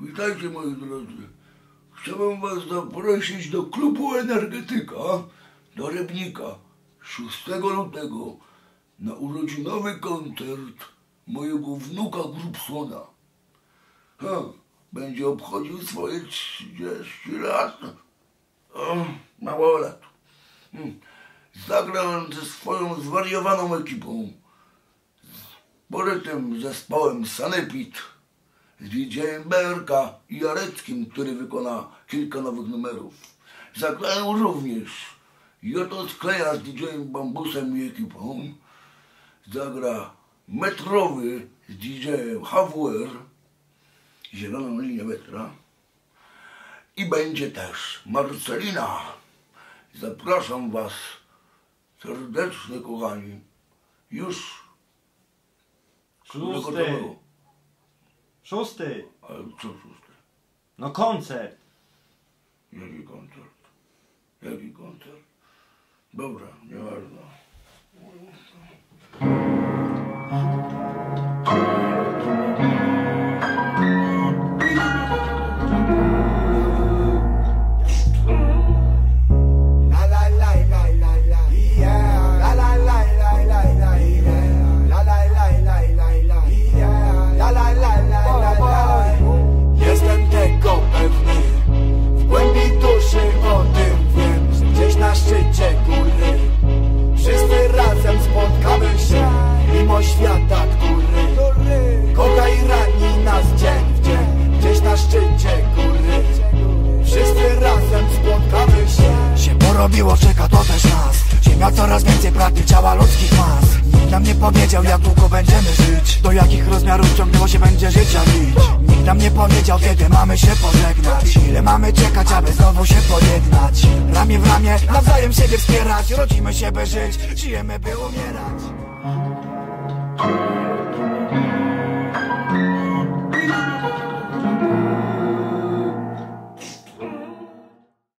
Witajcie moi drodzy. Chciałbym was zaprosić do klubu energetyka do Rybnika 6 lutego na urodzinowy koncert mojego wnuka Grubsona. Ha, będzie obchodził swoje 30 lat. O, mało lat. Hmm. Zagra on ze swoją zwariowaną ekipą. Z tym zespołem Sanepid z DJ-em BRK i Jareckim, który wykona kilka nowych numerów. Zagrają również Joto Skleja z DJ-em Bambusem i ekipą. Zagra Metrowy z DJ-em Zieloną linię metra. I będzie też Marcelina. Zapraszam Was serdecznie, kochani. Już Szósty. Szósty. Ale co szósty? No koncert. Jaki koncert? Jaki koncert? Dobra, nieważne. Porobiło, czeka to też nas. Ziemia coraz więcej pragnie ciała ludzkich mas. Nikt nam nie powiedział jak długo będziemy żyć. Do jakich rozmiarów ciągnęło się będzie życia nić Nikt nam nie powiedział kiedy mamy się pożegnać. Ile mamy czekać, aby znowu się pojednać? Ramię w ramię, nawzajem siebie wspierać. Rodzimy się by żyć, żyjemy by umierać